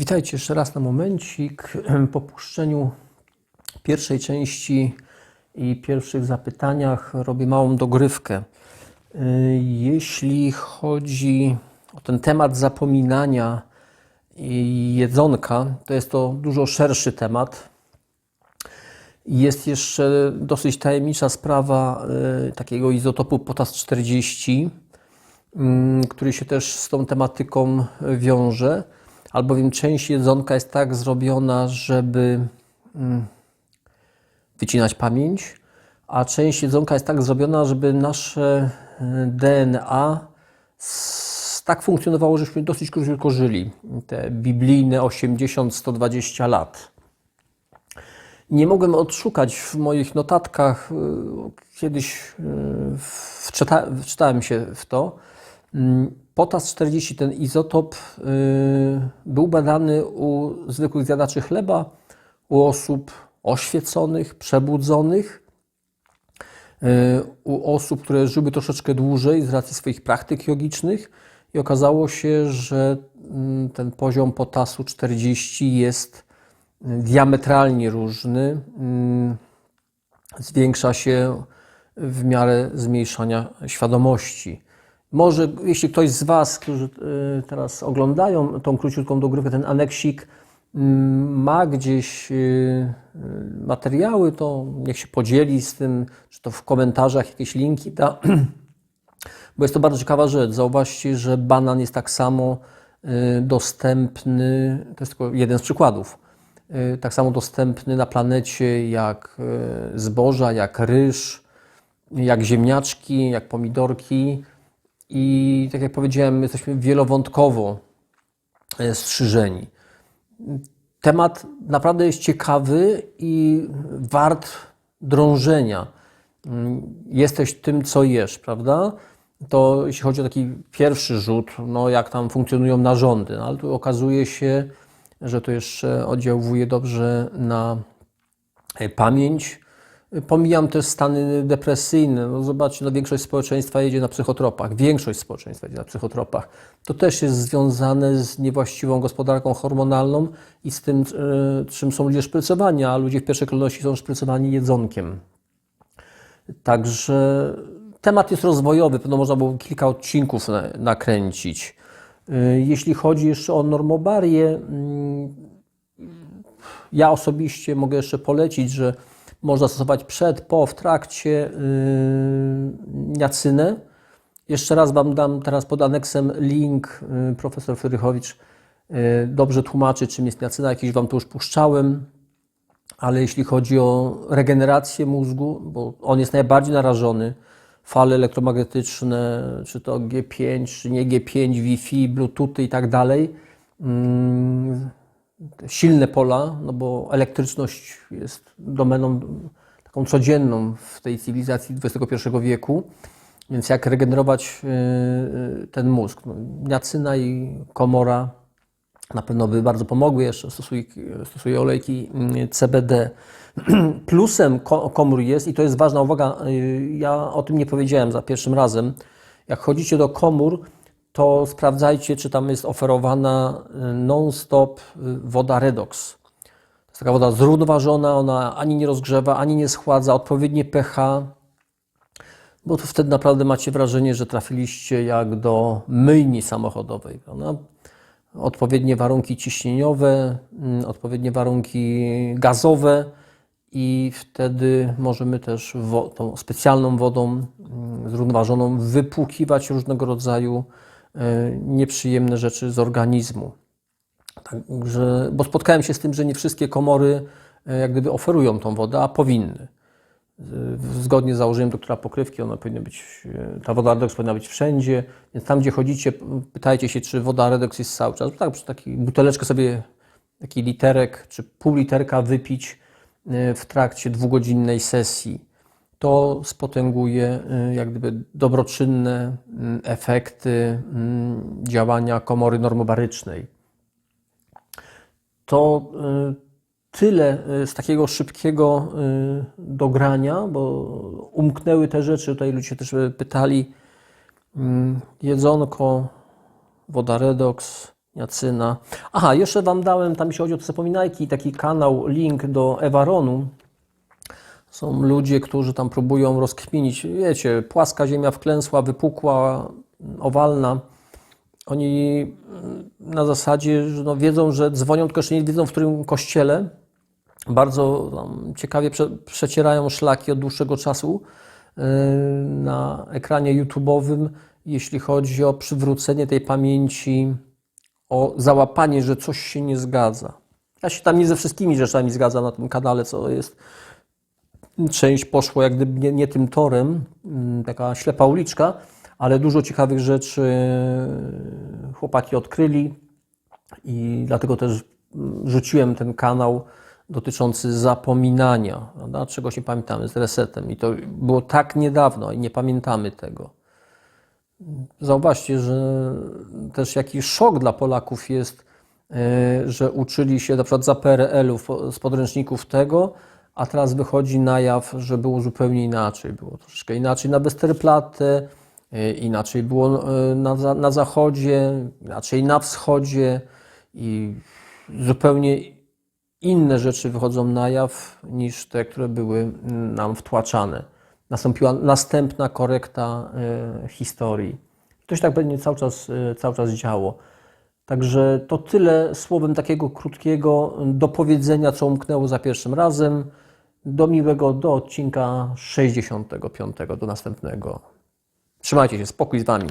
Witajcie jeszcze raz na momencik. Po puszczeniu pierwszej części i pierwszych zapytaniach robię małą dogrywkę. Jeśli chodzi o ten temat zapominania i jedzonka, to jest to dużo szerszy temat. Jest jeszcze dosyć tajemnicza sprawa y, takiego izotopu potas 40, mm, który się też z tą tematyką wiąże, albowiem część jedzonka jest tak zrobiona, żeby mm, wycinać pamięć, a część jedzonka jest tak zrobiona, żeby nasze y, DNA tak funkcjonowało, żeśmy dosyć krótko żyli. Te biblijne 80-120 lat. Nie mogłem odszukać w moich notatkach, y, kiedyś y, wczyta, wczytałem się w to. Mm, Potas 40, ten izotop, y, był badany u zwykłych zjadaczy chleba, u osób oświeconych, przebudzonych, y, u osób, które żyły troszeczkę dłużej z racji swoich praktyk jogicznych i okazało się, że mm, ten poziom potasu 40 jest diametralnie różny. Mm, Zwiększa się w miarę zmniejszania świadomości. Może jeśli ktoś z Was, którzy y, teraz oglądają tą króciutką dogrywkę, ten aneksik, mm, ma gdzieś y, y, materiały, to niech się podzieli z tym, czy to w komentarzach jakieś linki da, bo jest to bardzo ciekawa rzecz. Zauważcie, że banan jest tak samo dostępny, to jest tylko jeden z przykładów, tak samo dostępny na planecie jak zboża, jak ryż, jak ziemniaczki, jak pomidorki. I tak jak powiedziałem, jesteśmy wielowątkowo e, strzyżeni. Temat naprawdę jest ciekawy i wart drążenia. Mm, Jesteś tym, co jesz, prawda? To jeśli chodzi o taki pierwszy rzut, no jak tam funkcjonują narządy, no, ale tu okazuje się, że to jeszcze oddziałuje dobrze na e, pamięć. Pomijam też stany depresyjne. No zobaczcie, no większość społeczeństwa jedzie na psychotropach. Większość społeczeństwa jedzie na psychotropach. To też jest związane z niewłaściwą gospodarką hormonalną i z tym, e, czym są ludzie szprycowani, a ludzie w pierwszej kolejności są szprycowani jedzonkiem. Także temat jest rozwojowy, pewno można było kilka odcinków na, nakręcić. Y, Jeśli chodzi jeszcze o normobarię, mm, ja osobiście mogę jeszcze polecić, że można stosować przed, po, w trakcie yy. Jeszcze raz Wam dam teraz pod aneksem link. Yy, profesor Frychowicz yy, dobrze tłumaczy, czym jest niacyna. Jakiś Wam to już puszczałem. Ale jeśli chodzi o regenerację mózgu, bo on jest najbardziej narażony, fale elektromagnetyczne, czy to G5, czy nie G5, Wi-Fi, Bluetooth i tak dalej, mm, silne pola, no bo elektryczność jest domeną taką codzienną w tej cywilizacji XXI wieku. Więc jak regenerować yy, ten mózg? No, niacyna i komora na pewno by bardzo pomogły. Jeszcze stosuję, olejki yy, CBD. Plusem ko- komór jest, i to jest ważna uwaga, ja o tym nie powiedziałem za pierwszym razem. Jak chodzicie do komór, to sprawdzajcie, czy tam jest oferowana y, non-stop y, woda redox. To jest taka woda zrównoważona, ona ani nie rozgrzewa, ani nie schładza, odpowiednie pH, bo to wtedy naprawdę macie wrażenie, że trafiliście jak do myjni samochodowej. Prawda? Odpowiednie warunki ciśnieniowe, mm, odpowiednie warunki gazowe i wtedy możemy też tą specjalną wodą mm, zrównoważoną wypłukiwać różnego rodzaju nieprzyjemne rzeczy z organizmu. Także, bo spotkałem się z tym, że nie wszystkie komory e, jak gdyby oferują tą wodę, a powinny. Z- Zgodnie z założeniem doktora Pokrywki, ona powinna być, e, ta woda redox powinna być wszędzie, więc tam gdzie chodzicie, pytajcie się, czy woda redox jest cały czas. Tak, przy takiej buteleczkę sobie, taki literek, czy pół literka wypić e, w trakcie dwugodzinnej sesji. To spotęguje e, jak gdyby dobroczynne mm, efekty mm, działania komory normobarycznej. To y, tyle y, z takiego szybkiego y, dogrania, bo umknęły te rzeczy. Tutaj ludzie też y, pytali. Jedzonko, woda redox, Jacyna. Aha, jeszcze Wam dałem, tam jeśli chodzi o te zapominajki, taki kanał, link do Ewaronu. Są ludzie, którzy tam próbują rozkminić, wiecie, płaska ziemia wklęsła, wypukła, owalna. Oni mm, na zasadzie że no, wiedzą, że dzwonią, tylko jeszcze nie wiedzą w którym kościele. Bardzo tam, ciekawie prze, przecierają szlaki od dłuższego czasu yy, na ekranie YouTube'owym, jeśli chodzi o przywrócenie tej pamięci, o załapanie, że coś się nie zgadza. Ja się tam nie ze wszystkimi rzeczami zgadzam na tym kanale, co jest część poszło jak gdyby nie, nie tym torem, mm, taka ślepa uliczka, ale dużo ciekawych rzeczy chłopaki odkryli i dlatego też mm, rzuciłem ten kanał dotyczący zapominania, prawda? czego się pamiętamy z resetem. I to było tak niedawno i nie pamiętamy tego. Zauważcie, że też jakiś szok dla Polaków jest, e, że uczyli się na przykład za PRL-ów z podręczników tego, a teraz wychodzi na jaw, że było zupełnie inaczej. Było troszeczkę inaczej na Westerplatte, e, inaczej było e, na, na zachodzie, inaczej na wschodzie i zupełnie inne rzeczy wychodzą na jaw niż te, które były nam wtłaczane. Nastąpiła następna korekta e, historii. To się tak będzie cały czas, cały czas działo. Także to tyle słowem takiego krótkiego do powiedzenia, co umknęło za pierwszym razem. Do miłego, do odcinka 65, do następnego. Trzymajcie się, spokój z Wami.